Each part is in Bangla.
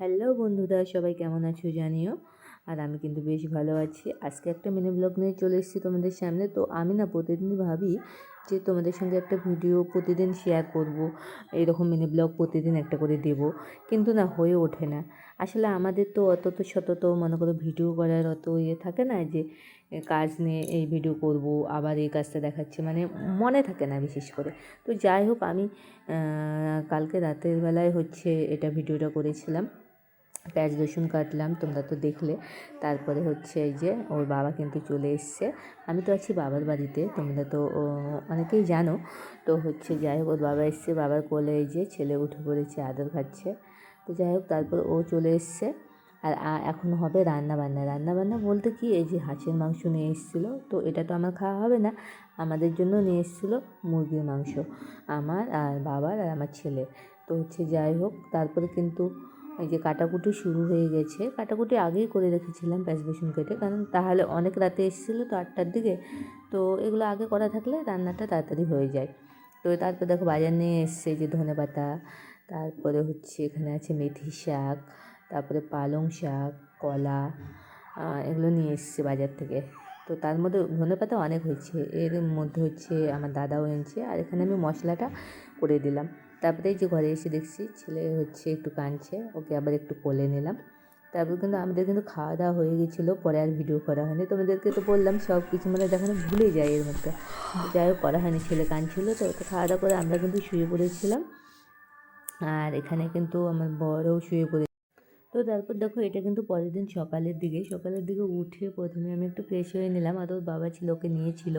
হ্যালো বন্ধুরা, সবাই কেমন আছো জানিও? আর আমি কিন্তু বেশ ভালো আছি। আজকে একটা মিনি ব্লগ নিয়ে চলে এসেছি তোমাদের সামনে। তো আমি না প্রতিদিনই ভাবি যে তোমাদের সঙ্গে একটা ভিডিও প্রতিদিন শেয়ার করব। এইরকম মিনি ব্লগ প্রতিদিন একটা করে দেব। কিন্তু না, হয়ে ওঠে না। আসলে আমাদের তো অত তো শত তো মনে করো ভিডিও করার অত ইয়ে থাকে না যে কাজ নিয়ে এই ভিডিও করব, আবার এই কাজটা দেখাচ্ছে। মানে মনে থাকে না বিশেষ করে। তো যাই হোক, আমি কালকে রাতের বেলায় হচ্ছে এটা ভিডিওটা করেছিলাম। পেঁয়াজ রসুন কাটলাম, তোমরা তো দেখলে। তারপরে হচ্ছে এই যে ওর বাবা কিন্তু চলে এসছে। আমি তো আছি বাবার বাড়িতে, তোমরা তো অনেকেই জানো। তো হচ্ছে যাই হোক, ওর বাবা এসছে, বাবার কোলে এই যে ছেলে উঠে পড়েছে, আদর খাচ্ছে। তো যাই হোক, তারপর ও চলে এসছে। আর এখন হবে রান্না বান্না রান্না বান্না বলতে কি, এই যে হাঁসের মাংস নিয়ে এসেছিল, তো এটা তো আমার খাওয়া হবে না। আমাদের জন্য নিয়ে এসেছিল মুরগির মাংস, আমার আর বাবার আর আমার ছেলে। তো হচ্ছে যাই হোক, তারপরে কিন্তু এই যে কাটাকুটি শুরু হয়ে গেছে। কাটাকুটি আগেই করে রেখেছিলাম প্যাঁচ বেসন কেটে, কারণ তাহলে অনেক রাতে এসেছিল তো আটটার দিকে। তো এগুলো আগে করা থাকলে রান্নাটা তাড়াতাড়ি হয়ে যায়। তো তারপর দেখো বাজার নিয়ে এসছে যে ধনে পাতা, তারপরে হচ্ছে এখানে আছে মেথি শাক, তারপরে পালং শাক, কলা এগুলো নিয়ে এসছে বাজার থেকে। তো তার মধ্যে ধনে পাতা অনেক হয়েছে। এর মধ্যে হচ্ছে আমার দাদাও এনেছে আর এখানে আমি মশলাটা করে দিলাম। তারপরে যে ঘরে এসে দেখছি ছেলে হচ্ছে একটু কাঁদছে, ওকে আবার একটু কোলে নিলাম। তারপর কিন্তু আমাদের কিন্তু খাওয়া দাওয়া হয়ে গেছিল, পরে আর ভিডিও করা হয়নি। তোমাদেরকে তো বললাম সব কিছু মানে দেখানো ভুলে যায় এর মধ্যে। যাই হোক, করা হয়নি, ছেলে কাঁদছিল তো তো খাওয়া দাওয়া করে আমরা কিন্তু শুয়ে পড়েছিলাম। আর এখানে কিন্তু আমার বড়ও শুয়ে পড়ে তো তারপর দেখো এটা কিন্তু পরের দিন সকালের দিকে সকালের দিকে উঠে প্রথমে আমি একটু ফ্রেশ হয়ে নিলাম। আর ওর বাবা ছিল, ওকে নিয়েছিল।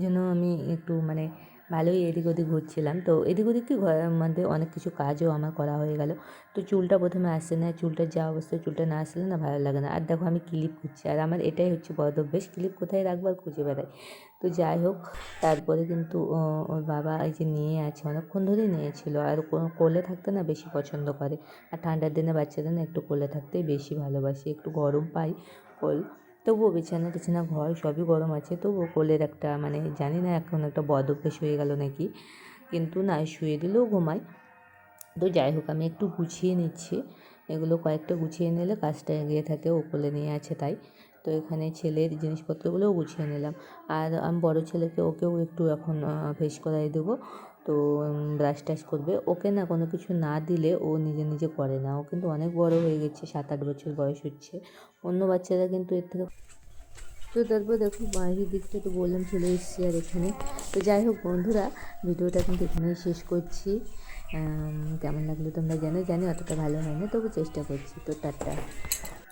জন্য আমি একটু মানে ভালোই এদিক ওদিক ঘুরছিলাম। তো এদিক ওদিক কি মধ্যে অনেক কিছু কাজও আমার করা হয়ে গেল। তো চুলটা প্রথমে আসছে না, চুলটার যা অবস্থা, চুলটা না আসলে না ভালো লাগে না। আর দেখো আমি ক্লিপ খুঁজছি, আর আমার এটাই হচ্ছে বদ অভ্যেস, ক্লিপ কোথায় রাখব আর খুঁজে বেড়াই। তো যাই হোক, তারপরে কিন্তু ওর বাবা এই যে নিয়ে আছে, অনেকক্ষণ ধরেই নিয়েছিল। আর কোলে থাকতে না বেশি পছন্দ করে। আর ঠান্ডার দিনে বাচ্চাদের না একটু কোলে থাকতেই বেশি ভালোবাসে। একটু গরম পাই কোল। তবুও বিছানা টিছানা, ঘর সবই গরম আছে। তবুও কোলের একটা মানে জানি না, এখন একটা বদ অভ্যেস হয়ে গেল নাকি? কিন্তু না, শুয়ে দিলেও ঘুমায়। তো যাই হোক, আমি একটু গুছিয়ে নিচ্ছি। এগুলো কয়েকটা গুছিয়ে নিলে কাজটা এগিয়ে থাকে, ও কোলে নিয়ে আছে তাই। তো এখানে ছেলের জিনিসপত্রগুলোও গুছিয়ে নিলাম। আর আমি বড় ছেলেকে ওকেও একটু এখন ফেস করাই দেবো। তো ব্রাশ টাশ করবে। ওকে না কোনো কিছু না দিলে ও নিজে নিজে করে না। ও কিন্তু অনেক বড় হয়ে গেছে সাত আট বছর বয়স হচ্ছে। অন্য বাচ্চারা কিন্তু এর থেকে তো তারপর দেখো বাইরের দিকটা তো বললাম চলে এসেছি আর এখানে। তো যাই হোক বন্ধুরা, ভিডিওটা কিন্তু এখানেই শেষ করছি। কেমন লাগল তোমরা জানো? জানি অতটা ভালো হয় না তবু চেষ্টা করছি। তো টাটা।